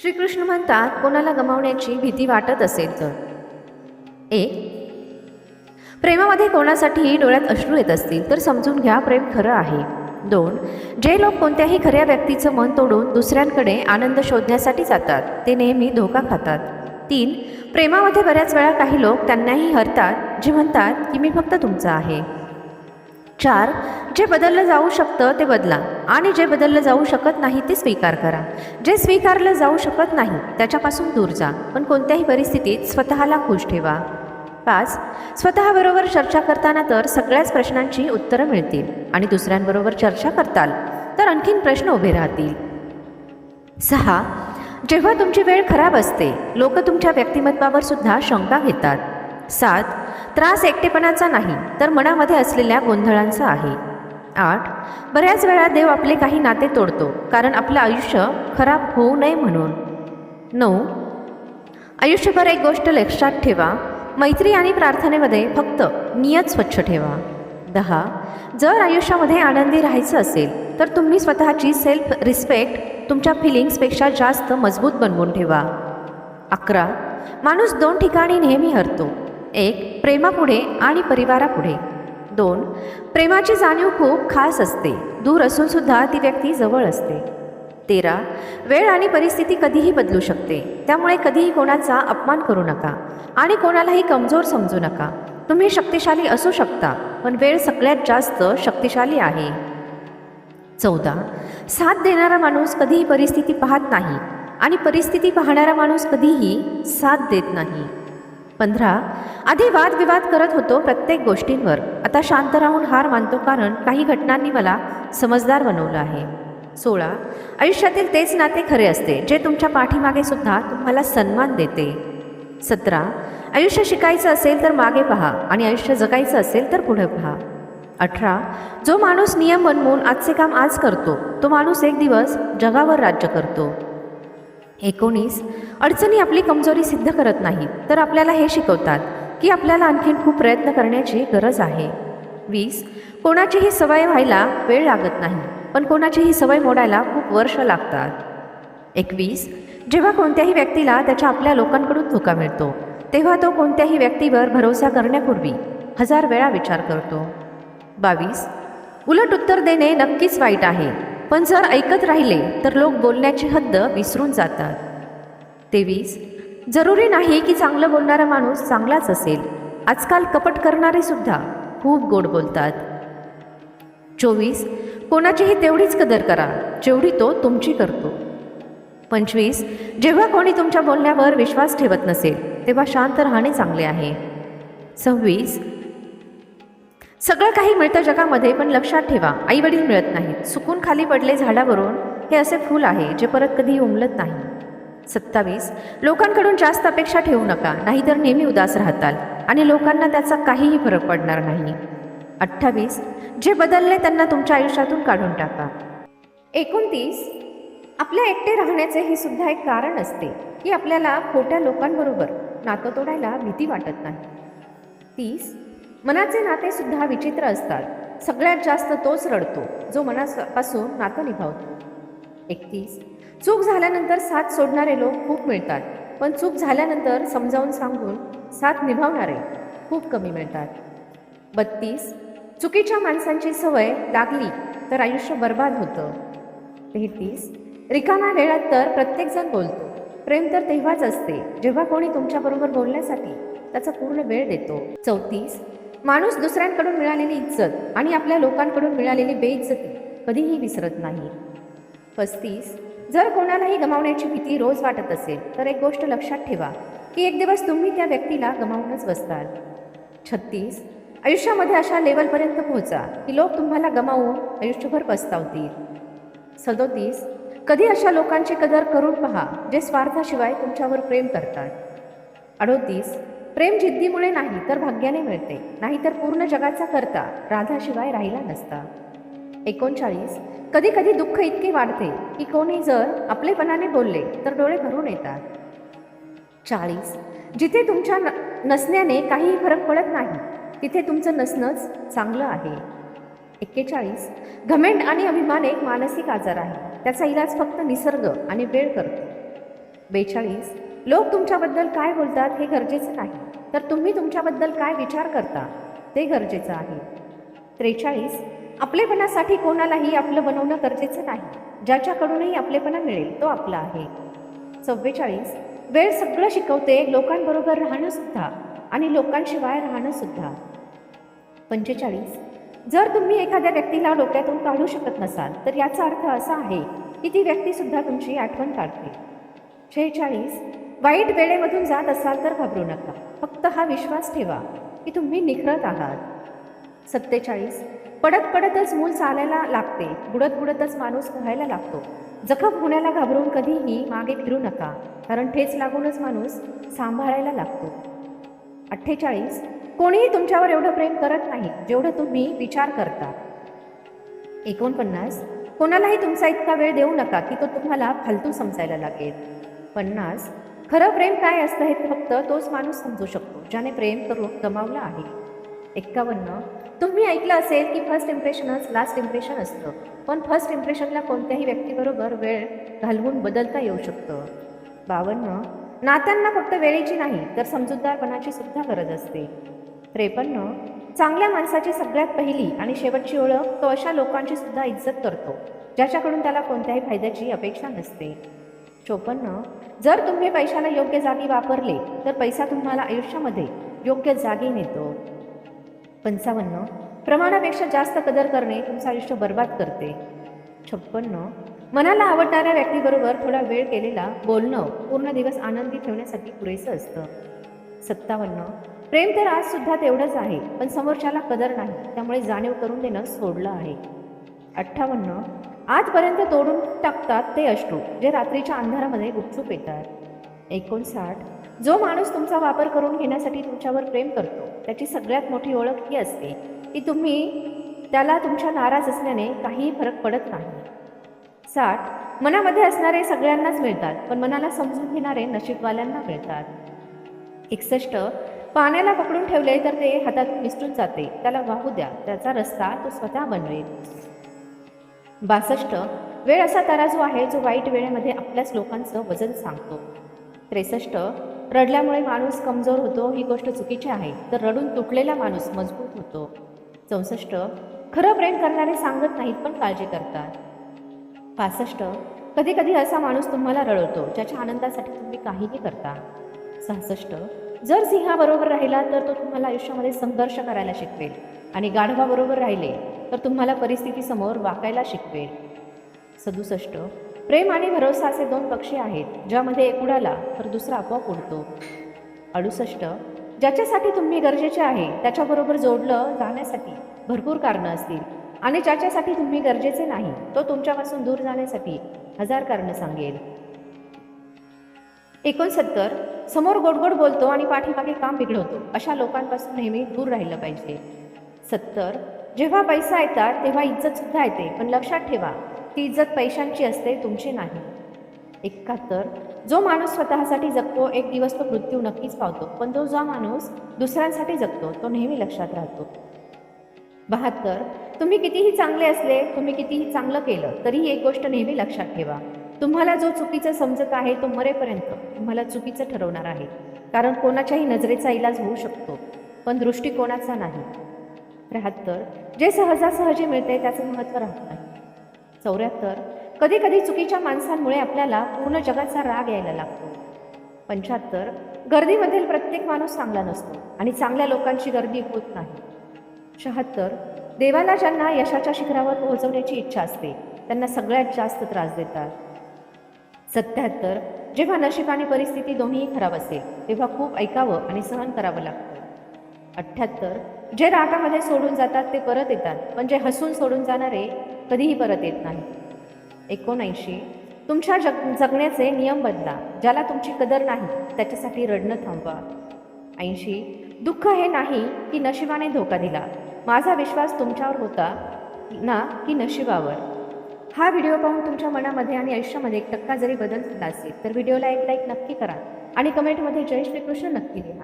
श्रीकृष्ण म्हणतात कोणाला गमावण्याची भीती वाटत असेल तर. एक प्रेमामध्ये कोणासाठीही डोळ्यात अश्रू येत असतील तर समजून घ्या प्रेम खरं आहे. दोन जे लोक कोणत्याही खऱ्या व्यक्तीचं मन तोडून दुसऱ्यांकडे आनंद शोधण्यासाठी जातात ते नेहमी धोका खातात. तीन प्रेमामध्ये बऱ्याच वेळा काही लोक त्यांनाही हरतात जे म्हणतात की मी फक्त तुमचा आहे. चार जे बदललं जाऊ शकतं ते बदला. आणि जे बदललं जाऊ शकत नाही ते स्वीकार करा. जे स्वीकारलं जाऊ शकत नाही त्याच्यापासून दूर जा. पण कोणत्याही परिस्थितीत स्वतःला खुश ठेवा. पाच स्वतःबरोबर चर्चा करताना तर सगळ्याच प्रश्नांची उत्तरं मिळतील. आणि दुसऱ्यांबरोबर चर्चा करताल तर आणखीन प्रश्न उभे राहतील. सहा जेव्हा तुमची वेळ खराब असते लोक तुमच्या व्यक्तिमत्वावर सुद्धा शंका घेतात. सात त्रास एकटेपणाचा नाही तर मनामध्ये असलेल्या गोंधळांचा आहे. आठ बऱ्याच वेळा देव आपले काही नाते तोडतो कारण आपलं आयुष्य खराब होऊ नये म्हणून. नऊ आयुष्यभर एक गोष्ट लक्षात ठेवा मैत्री आणि प्रार्थनेमध्ये फक्त नियत स्वच्छ ठेवा. दहा जर आयुष्यामध्ये आनंदी राहायचं असेल तर तुम्ही स्वतःची सेल्फ रिस्पेक्ट तुमच्या फिलिंग्सपेक्षा जास्त मजबूत बनवून ठेवा. अकरा माणूस दोन ठिकाणी नेहमी हरतो एक प्रेमापुढे आणि परिवारापुढे. दोन प्रेमाची जाणीव खूप खास असते. दूर असूनसुद्धा ती व्यक्ती जवळ असते. तेरा वेळ आणि परिस्थिती कधीही बदलू शकते. त्यामुळे कधीही कोणाचा अपमान करू नका आणि कोणालाही कमजोर समजू नका. तुम्ही शक्तिशाली असू शकता पण वेळ सगळ्यात जास्त शक्तिशाली आहे. चौदा साथ देणारा माणूस कधीही परिस्थिती पाहत नाही आणि परिस्थिती पाहणारा माणूस कधीही साथ देत नाही. पंधरा. आधी वादविवाद करत होतो प्रत्येक गोष्टींवर. आता शांत राहून हार मानतो कारण काही घटनांनी मला समजदार बनवलं आहे. सोळा. आयुष्यातील तेच नाते खरे असते जे तुमच्या पाठीमागे सुद्धा तुम्हाला सन्मान देते. सतरा. आयुष्य शिकायचं असेल तर मागे पहा आणि आयुष्य जगायचं असेल तर पुढे पहा. अठरा. जो माणूस नियम बनवून आजचे काम आज करतो तो माणूस एक दिवस जगावर राज्य करतो. एकोणीस अडचणी आपली कमजोरी सिद्ध करत नाही तर आपल्याला हे शिकवतात की आपल्याला आणखीन खूप प्रयत्न करण्याची गरज आहे. वीस कोणाचीही सवय व्हायला वेळ लागत नाही पण कोणाचीही सवय मोडायला खूप वर्ष लागतात. एकवीस जेव्हा कोणत्याही व्यक्तीला त्याच्या आपल्या लोकांकडून धोका मिळतो तेव्हा तो कोणत्याही व्यक्तीवर भरोसा करण्यापूर्वी हजार वेळा विचार करतो. बावीस उलट उत्तर देणे नक्कीच वाईट आहे पण जर ऐकत राहिले तर लोक बोलण्याची हद्द विसरून जातात. तेवीस जरुरी नाही की चांगलं बोलणारा माणूस चांगलाच असेल. आजकाल कपट करणारे सुद्धा खूप गोड बोलतात. चोवीस कोणाचीही तेवढीच कदर करा जेवढी तो तुमची करतो. पंचवीस जेव्हा कोणी तुमच्या बोलण्यावर विश्वास ठेवत नसेल तेव्हा शांत राहणे चांगले आहे. सव्वीस सगळं काही मिळतं जगामध्ये पण लक्षात ठेवा आईवडील मिळत नाहीत. सुकून खाली पडले झाडावरून हे असे फूल आहे जे परत कधी उमलत नाही. सत्तावीस लोकांकडून जास्त अपेक्षा ठेवू नका नाहीतर नेहमी उदास राहताल आणि लोकांना त्याचा काहीही फरक पडणार नाही. अठ्ठावीस जे बदलले त्यांना तुमच्या आयुष्यातून काढून टाका. एकोणतीस आपल्या एकटे राहण्याचे हे सुद्धा एक कारण असते की आपल्याला खोट्या लोकांबरोबर नातं तोडायला भीती वाटत नाही. तीस मनाचे नाते सुद्धा विचित्र असतात. सगळ्यात जास्त तोच रडतो जो मनापासून नातं निभावतो. एकतीस. चूक झाल्यानंतर साथ सोडणारे लोक खूप मिळतात पण चूक झाल्यानंतर समजावून सांगून साथ निभावणारे खूप कमी मिळतात. बत्तीस. चुकीच्या माणसांची सवय लागली तर आयुष्य बर्बाद होतं. तेहतीस. रिकाम्या वेळात तर प्रत्येकजण बोलतो. प्रेम तर तेव्हाच असते जेव्हा कोणी तुमच्याबरोबर बोलण्यासाठी त्याचा पूर्ण वेळ देतो. चौतीस. माणूस दुसऱ्यांकडून मिळालेली इज्जत आणि आपल्या लोकांकडून मिळालेली बेइज्जती कधीही विसरत नाही. पस्तीस जर कोणालाही गमावण्याची भीती रोज वाटत असेल तर एक गोष्ट लक्षात ठेवा की एक दिवस तुम्ही त्या व्यक्तीला गमावूनच बसताल. छत्तीस आयुष्यामध्ये अशा लेवलपर्यंत पोहोचा की लोक तुम्हाला गमावून आयुष्यभर पस्तावतील. सदोतीस कधी अशा लोकांची कदर करून पहा जे स्वार्थाशिवाय तुमच्यावर प्रेम करतात. अडोतीस प्रेम जिद्दीमुळे नाही तर भाग्याने मिळते. नाहीतर पूर्ण जगाचा करता राधाशिवाय राहिला नसता. एकोणचाळीस. कधी कधी दुःख इतके वाढते की कोणी जर आपलेपणाने बोलले तर डोळे भरून येतात. चाळीस. जिथे तुमच्या न नसण्याने काहीही फरक पडत नाही तिथे तुमचं नसणंच चांगलं आहे. एक्केचाळीस. घमेंड आणि अभिमान एक मानसिक आजार आहे त्याचा इलाज फक्त निसर्ग आणि वेळ करतो. बेचाळीस. लोक तुमच्याबद्दल काय बोलतात हे गरजेचं नाही. तर तुम्ही तुमच्याबद्दल काय विचार करता ते गरजेचं आहे. त्रेचाळीस आपलेपणासाठी कोणालाही आपलं बनवणं गरजेचं नाही. ज्याच्याकडूनही आपलेपणा मिळेल तो आपला आहे. चव्वेचाळीस वेळ सगळं शिकवते लोकांबरोबर राहणंसुद्धा आणि लोकांशिवाय राहणंसुद्धा पंचेचाळीस जर तुम्ही एखाद्या व्यक्तीला डोक्यातून काढू शकत नसाल तर याचा अर्थ असा आहे की ती व्यक्तीसुद्धा तुमची आठवण काढते. शेहेचाळीस वाईट वेळेमधून जात असाल तर घाबरू नका. फक्त हा विश्वास ठेवा की तुम्ही निखरत आहात. सत्तेचाळीस. पडत पडतच मूल चालायला लागते. बुडत बुडतच माणूस पोहायला लागतो. जखम होण्याला घाबरून कधीही मागे फिरू नका. कारण ठेच लागूनच माणूस सांभाळायला लागतो. अठ्ठेचाळीस. कोणीही तुमच्यावर एवढं प्रेम करत नाही जेवढं तुम्ही विचार करता. एकोणपन्नास. कोणालाही तुमचा इतका वेळ देऊ नका की तो तुम्हाला फालतू समजायला लागेल. पन्नास. खरं प्रेम काय असतं हे फक्त तोच माणूस समजू शकतो ज्याने प्रेम करून गमावलं आहे. एक्कावन्न तुम्ही ऐकलं असेल की फर्स्ट इम्प्रेशनच लास्ट इम्प्रेशन असतं पण फर्स्ट इम्प्रेशनला कोणत्याही व्यक्तीबरोबर वेळ घालवून बदलता येऊ शकतं. बावन्न नात्यांना फक्त वेळेची नाही तर समजूतदारपणाची सुद्धा गरज असते. त्रेपन्न चांगल्या माणसाची सगळ्यात पहिली आणि शेवटची ओळख तो अशा लोकांची सुद्धा इज्जत करतो ज्याच्याकडून त्याला कोणत्याही फायद्याची अपेक्षा नसते. चोपन्न जर तुम्ही पैशाला योग्य जागी वापरले तर पैसा तुम्हाला आयुष्यामध्ये योग्य जागी नेतो. पंचावन्न प्रमाणापेक्षा जास्त कदर करणे तुमचं आयुष्य बर्बाद करते. छप्पन्न मनाला आवडणाऱ्या व्यक्तीबरोबर थोडा वेळ केलेला बोलणं पूर्ण दिवस आनंदी ठेवण्यासाठी पुरेसं असतं. सत्तावन्न प्रेम तर आजसुद्धा तेवढंच आहे पण समोरच्याला कदर नाही त्यामुळे जाणीव करून देणं सोडलं आहे. अठ्ठावन्न. आजपर्यंत तोडून टाकतात ते अश्रू जे रात्रीच्या अंधारामध्ये गुपचूप येतात. एकोणसाठ. जो माणूस तुमचा वापर करून घेण्यासाठी तुमच्यावर प्रेम करतो त्याची सगळ्यात मोठी ओळख ही असते. की तुम्ही त्याला तुमच्या नाराज असल्याने काहीही फरक पडत नाही. साठ. मनामध्ये असणारे सगळ्यांनाच मिळतात पण मनाला समजून घेणारे नशीबवाल्यांना मिळतात. एकसष्ट. पाण्याला पकडून ठेवले तर ते हातात मिसळून जाते. त्याला वाहू द्या त्याचा रस्ता तो स्वतः बनवेल. बासष्ट. वेळ असा तराजू आहे जो वाईट वेळेमध्ये आपल्याच लोकांचं वजन सांगतो. त्रेसष्ट. रडल्यामुळे माणूस कमजोर होतो ही गोष्ट चुकीची आहे. तर रडून तुटलेला माणूस मजबूत होतो. चौसष्ट. खरं प्रेम करणारे सांगत नाहीत पण काळजी करतात. पासष्ट कधी कधी असा माणूस तुम्हाला रडवतो ज्याच्या आनंदासाठी तुम्ही काहीही करता. सहासष्ट. जर सिंहाबरोबर राहिला तर तो तुम्हाला आयुष्यामध्ये संघर्ष करायला शिकवेल. आणि गाढवाबरोबर राहिले तर तुम्हाला परिस्थितीसमोर वाकायला शिकवेल. सदुसष्ट. प्रेम आणि भरोसा असे दोन पक्षी आहेत ज्यामध्ये एक उडाला तर दुसरा आपोआप उडतो. अडुसष्ट. ज्याच्यासाठी तुम्ही गरजेचे आहे त्याच्याबरोबर जोडलं जाण्यासाठी भरपूर कारणं असतील. आणि ज्याच्यासाठी तुम्ही गरजेचे नाही तो तुमच्यापासून दूर जाण्यासाठी हजार कारणं सांगेल. एकोणसत्तर. समोर गोडगोड बोलतो आणि पाठीमागे काम बिघडवतो अशा लोकांपासून नेहमी दूर राहिलं पाहिजे. सत्तर. जेव्हा पैसा येतात तेव्हा इज्जत सुद्धा येते. पण लक्षात ठेवा ती इज्जत पैशांची असते तुमची नाही. एकाहत्तर. जो माणूस स्वतःसाठी जगतो एक दिवस तो मृत्यू नक्कीच पावतो. पण तो जो माणूस दुसऱ्यांसाठी जगतो तो नेहमी लक्षात राहतो. बहात्तर. तुम्ही कितीही चांगले असले तुम्ही कितीही चांगलं केलं तरीही एक गोष्ट नेहमी लक्षात ठेवा. तुम्हाला जो चुकीचं समजत आहे तो मरेपर्यंत तुम्हाला चुकीचं ठरवणार आहे. कारण कोणाच्याही नजरेचा इलाज होऊ शकतो पण दृष्टिकोनाचा नाही. त्र्याहत्तर. जे सहजासहजी मिळते त्याचं महत्त्व राहत नाही. चौऱ्याहत्तर. कधी कधी चुकीच्या माणसांमुळे आपल्याला पूर्ण जगाचा राग यायला लागतो. पंच्याहत्तर. गर्दीमधील प्रत्येक माणूस चांगला नसतो आणि चांगल्या लोकांची गर्दी होत नाही. शहात्तर. देवाला ज्यांना यशाच्या शिखरावर पोहोचवण्याची इच्छा असते त्यांना सगळ्यात जास्त त्रास देतात. सत्याहत्तर. जेव्हा नशीब आणि परिस्थिती दोन्हीही खराब असेल तेव्हा खूप ऐकावं आणि सहन करावं लागतं. अठ्ठ्याहत्तर. जे रागामध्ये सोडून जातात ते परत येतात. पण जे हसून सोडून जाणारे कधीही परत येत नाही एकोणऐंशी. तुमच्या जग जगण्याचे नियम बदला. ज्याला तुमची कदर नाही त्याच्यासाठी रडणं थांबवा. ऐंशी. दुःख हे नाही की नशिबाने धोका दिला. माझा विश्वास तुमच्यावर होता ना की नशिबावर? हा व्हिडिओ पाहून तुमच्या मनामध्ये आणि आयुष्यामध्ये एक टक्का जरी बदल झाला असेल तर व्हिडिओला एक लाईक नक्की करा. आणि कमेंटमध्ये जय श्रीकृष्ण नक्की लिहा.